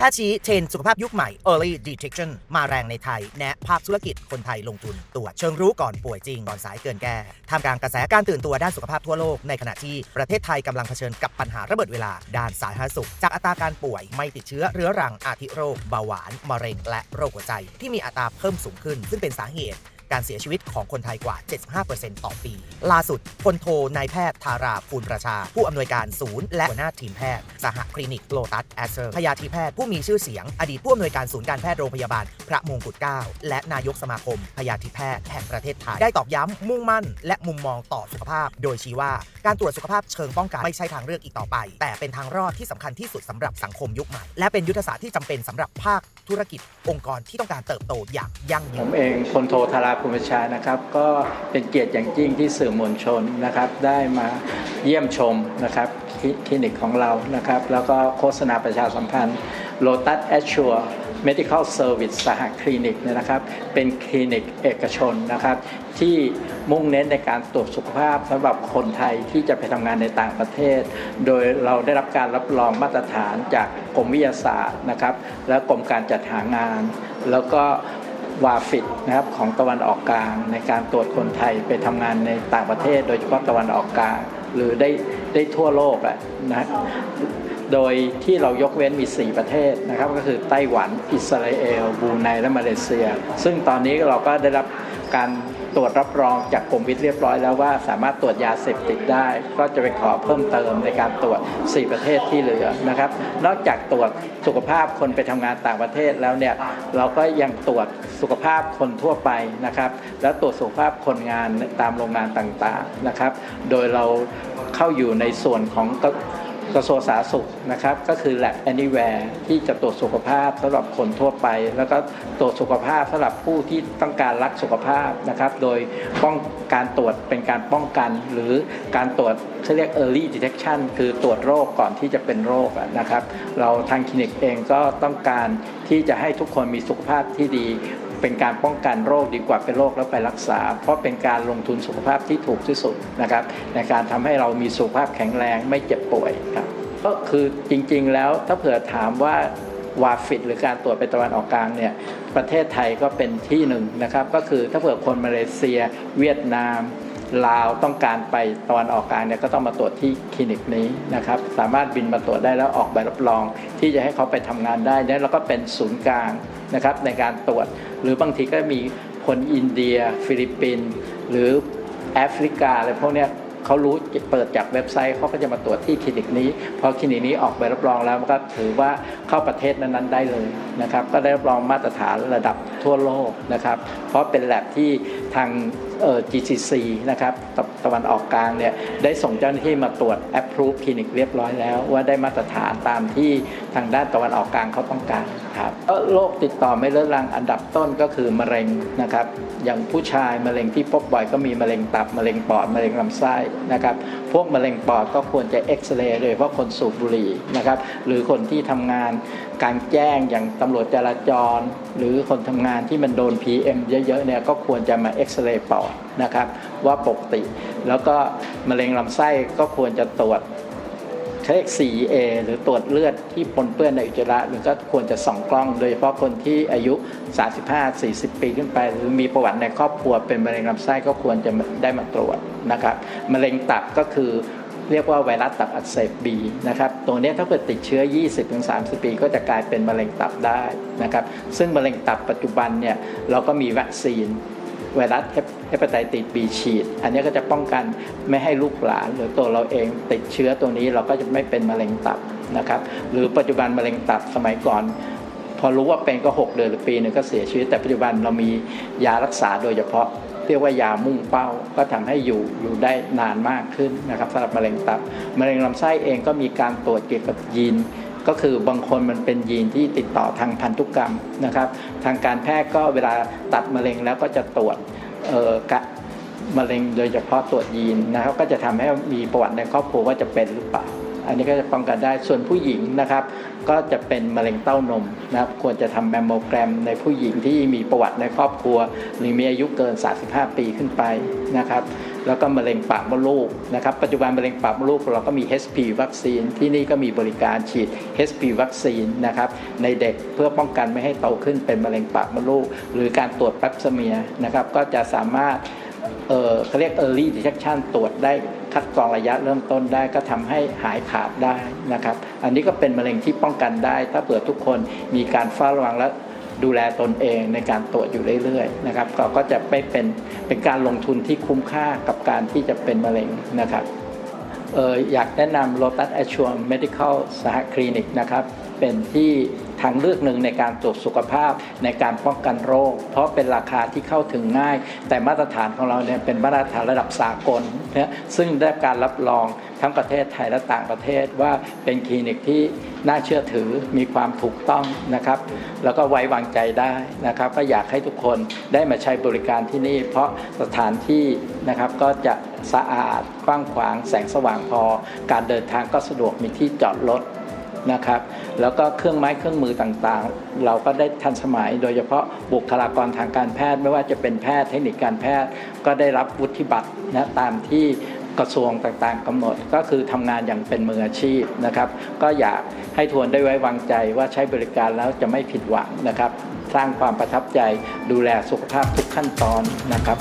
แพทย์ชี้เทรนสุขภาพยุคใหม่ Early Detection มาแรงในไทย แนะภาคธุรกิจคนไทยลงทุนตรวจเชิงรู้ก่อนป่วยจริง ก่อนสายเกินแก้ท่ามกลางกระแสการตื่นตัวด้านสุขภาพทั่วโลก ในขณะที่ประเทศไทยกำลังเผชิญกับปัญหาระเบิดเวลา ด้านสาธารณสุข จากอัตราการป่วยไม่ติดเชื้อเรื้อรังอาทิโรคเบาหวานมะเร็ง และโรคหัวใจ ที่มีอัตราเพิ่มสูงขึ้น ซึ่งเป็นสาเหตุ การเสียชีวิตของคนไทยกว่า 75%ต่อปี ล่าสุดพลโทนายแพทย์ธาราภูลประชา ผู้อำนวยการศูนย์และหัวหน้าทีมแพทย์ สหคลินิกโลตัสแอสเซอร์พยาธิแพทย์ผู้มีชื่อเสียง อดีตผู้อำนวยการศูนย์การแพทย์โรงพยาบาล พระมงกุฎเกล้าและนายกสมาคมพยาธิแพทย์แห่งประเทศไทยได้ตอกย้ำมุ่งมั่น และมุมมองต่อสุขภาพ โดยชี้ว่าการตรวจสุขภาพเชิงป้องกันไม่ใช่ทางเลือกอีกต่อไป แต่เป็นทางรอดที่สำคัญที่สุดสำหรับสังคมยุคใหม่ และเป็นยุทธศาสตร์ที่จำเป็นสำหรับภาคธุรกิจองค์กรที่ต้องการเติบโตอย่างยั่งยืนผมเองพลโทธาราภูมิชานะครับ ก็เป็นเกียรติอย่างยิ่งที่สื่อมวลชนนะครับ ได้มาเยี่ยมชมนะครับคลินิกของเรานะครับ แล้วก็โฆษณาประชาสัมพันธ์ Lotus Assure Medical Service สหคลินิกนะครับ เป็นคลินิกเอกชนนะครับ ที่มุ่งเน้นในการตรวจสุขภาพสำหรับคนไทยที่จะไปทำงานในต่างประเทศ โดยเราได้รับการรับรองมาตรฐานจากกรมวิทยาศาสตร์นะครับ และกรมการจัดหางาน แล้วก็ วาฟิตนะครับของตะวันออกกลาง ในการตรวจคนไทยไปทำงานในต่างประเทศ โดยเฉพาะตะวันออกกลาง หรือได้ได้ทั่วโลกอะนะโดยที่เรายกเว้นมี 4 ประเทศนะครับ ก็คือไต้หวัน อิสราเอลบรูไนและมาเลเซีย ซึ่งตอนนี้เราก็ได้รับ การตรวจรับรองจากกรมวิทย์เรียบร้อยแล้วว่าสามารถตรวจยาเสพติดได้ ก็จะไปขอเพิ่มเติมในการตรวจ 4 ประเทศที่เหลือนะครับ นอกจากตรวจสุขภาพคนไปทำงานต่างประเทศแล้วเนี่ยเราก็ยังตรวจสุขภาพคนทั่วไปนะครับ แล้วตรวจสุขภาพคนงานตามโรงงานต่างๆนะครับ โดยเราเข้าอยู่ในส่วนของ กระทรวงสาธารณสุขนะครับก็คือ Lab Anywhere ที่จะตรวจสุขภาพสำหรับคนทั่วไป แล้วก็ตรวจสุขภาพสำหรับผู้ที่ต้องการรักสุขภาพนะครับ โดยป้องการตรวจเป็นการป้องกันหรือการตรวจเขาเรียก early detection คือตรวจโรคก่อนที่จะเป็นโรคนะครับ เราทางคลินิกเองก็ต้องการที่จะให้ทุกคนมีสุขภาพที่ดี เป็นการป้องกันโรคดีกว่าเป็นโรคแล้วไปรักษา เพราะเป็นการลงทุนสุขภาพที่ถูกที่สุดนะครับ ในการทำให้เรามีสุขภาพแข็งแรงไม่เจ็บป่วยครับก็คือจริงๆแล้วถ้าเผื่อถามว่าวาฟิตหรือการตรวจไปตะวันออกกลางเนี่ยประเทศไทยก็เป็นที่หนึ่งนะครับ ก็คือถ้าเผื่อคนมาเลเซีย เวียดนามลาวต้องการไปตะวันออกกลางเนี่ยก็ต้องมาตรวจที่คลินิกนี้นะครับ สามารถบินมาตรวจได้แล้วออกใบรับรอง ที่จะให้เขาไปทำงานได้เนี่ยแล้วก็เป็นศูนย์กลางนะครับในการตรวจ หรือบางทีก็มีคนอินเดีย ฟิลิปปินส์หรือแอฟริกาอะไรพวกเนี้ยเขารู้เปิดจากเว็บไซต์เขาก็จะมาตรวจที่คลินิกนี้ พอคลินิกนี้ออกใบรับรองแล้วก็ถือว่าเข้าประเทศนั้นๆได้เลยนะครับ ก็ได้รับรองมาตรฐานระดับทั่วโลกนะครับ เพราะเป็นแลบที่ทาง GCC นะครับตะตะวันออกกลางเนี่ยได้ส่งเจ้าหน้าที่มาตรวจ approve คลินิกเรียบร้อยแล้ว ว่าได้มาตรฐานตามที่ทางด้านตะวันออกกลางเขาต้องการครับโรคติดต่อไม่เรื้อรังอันดับต้นก็คือมะเร็งนะครับอย่างผู้ชายมะเร็งที่พบบ่อยก็มีมะเร็งตับมะเร็งปอดมะเร็งลำไส้นะครับพวกมะเร็งปอดก็ควรจะเอ็กซเรย์โดยเฉพาะคนสูบบุหรี่นะครับหรือคนที่ทำงาน กลางแจ้งอย่างตำรวจจราจร หรือคนทำงานที่มันโดน PM เยอะๆเนี่ยก็ควรจะมาเอ็กซเรย์ปอดนะครับว่าปกติ แล้วก็มะเร็งลำไส้ก็ควรจะตรวจเขาเรียก CA หรือตรวจเลือดที่ปนเปื้อนในอุจจาระหรือก็ควรจะส่องกล้อง โดยเฉพาะคนที่อายุ 35-40 ปีขึ้นไป หรือมีประวัติในครอบครัวเป็นมะเร็งลำไส้ก็ควรจะได้มาตรวจนะครับมะเร็งตับก็คือ เรียกว่าไวรัสตับอักเสบบีนะครับตัวนี้ถ้าเกิดติดเชื้อ 20-30 ปี ก็จะกลายเป็นมะเร็งตับได้นะครับซึ่งมะเร็งตับปัจจุบันเนี่ยเราก็มีวัคซีนไวรัสเฮปาไตติสบีฉีด อันนี้ก็จะป้องกันไม่ให้ลูกหลานหรือตัวเราเองติดเชื้อตัวนี้เราก็จะไม่เป็นมะเร็งตับนะครับหรือปัจจุบันมะเร็งตับสมัยก่อน พอรู้ว่าเป็นก็ 6 เดือนหรือปีหนึ่งก็เสียชีวิตแต่ปัจจุบันเรามียารักษาโดยเฉพาะ เรียกว่ายามุ่งเป้า ก็ทำให้อยู่อยู่ได้นานมากขึ้นนะครับสำหรับมะเร็งตับมะเร็งลำไส้เองก็มีการตรวจเกี่ยวกับยีนก็คือบางคนมันเป็นยีนที่ติดต่อทางพันธุกรรมนะครับทางการแพทย์ก็เวลาตัดมะเร็งแล้วก็จะตรวจเอ่อกะมะเร็งโดยเฉพาะตรวจยีนนะครับก็จะทำให้มีประวัติในครอบครัวว่าจะเป็นหรือเปล่า อันนี้ก็จะป้องกันได้ส่วนผู้หญิงนะครับ ก็จะเป็นมะเร็งเต้านมนะครับควรจะทำแมมโมแกรมในผู้หญิงที่มีประวัติในครอบครัว หรือมีอายุเกิน 35 ปีขึ้นไปนะครับแล้วก็มะเร็งปากมดลูกนะครับปัจจุบันมะเร็งปากมดลูกเราก็มี HP วัคซีนที่นี่ก็มีบริการฉีด HP วัคซีนนะครับในเด็กเพื่อป้องกันไม่ให้โตขึ้นเป็นมะเร็งปากมดลูก หรือการตรวจแปปสเมียนะครับก็จะสามารถเออเขาเรียก early detection ตรวจได้ คัดกรองระยะเริ่มต้นได้ก็ทำให้หายขาดได้นะครับ อันนี้ก็เป็นมะเร็งที่ป้องกันได้ ถ้าเผื่อทุกคนมีการเฝ้าระวังและดูแลตนเองในการตรวจอยู่เรื่อยๆนะครับก็ก็จะไม่เป็นเป็นการลงทุนที่คุ้มค่ากับการที่จะเป็นมะเร็งนะครับเอออยากแนะนำ Lotus Assure Medical สหคลินิกนะครับ เป็นที่ ทางเลือกหนึ่งในการตรวจสุขภาพในการป้องกันโรค เพราะเป็นราคาที่เข้าถึงง่าย แต่มาตรฐานของเราเนี่ยเป็นมาตรฐานระดับสากลนะซึ่งได้การรับรองทั้งประเทศไทยและต่างประเทศว่าเป็นคลินิกที่น่าเชื่อถือมีความถูกต้องนะครับ แล้วก็ไว้วางใจได้นะครับ ก็อยากให้ทุกคนได้มาใช้บริการที่นี่ เพราะสถานที่นะครับก็จะสะอาดกว้างขวางแสงสว่างพอ การเดินทางก็สะดวกมีที่จอดรถ นะครับ แล้วก็เครื่องไม้เครื่องมือต่างๆ เราก็ได้ทันสมัย โดยเฉพาะบุคลากรทางการแพทย์ไม่ว่าจะเป็นแพทย์เทคนิคการแพทย์ ก็ได้รับวุฒิบัตรนะตามที่กระทรวงต่างๆกำหนดก็คือทำงานอย่างเป็นมืออาชีพนะครับ ก็อยากให้ทวนได้ไว้วางใจว่าใช้บริการแล้วจะไม่ผิดหวังนะครับ สร้างความประทับใจดูแลสุขภาพทุกขั้นตอนนะครับ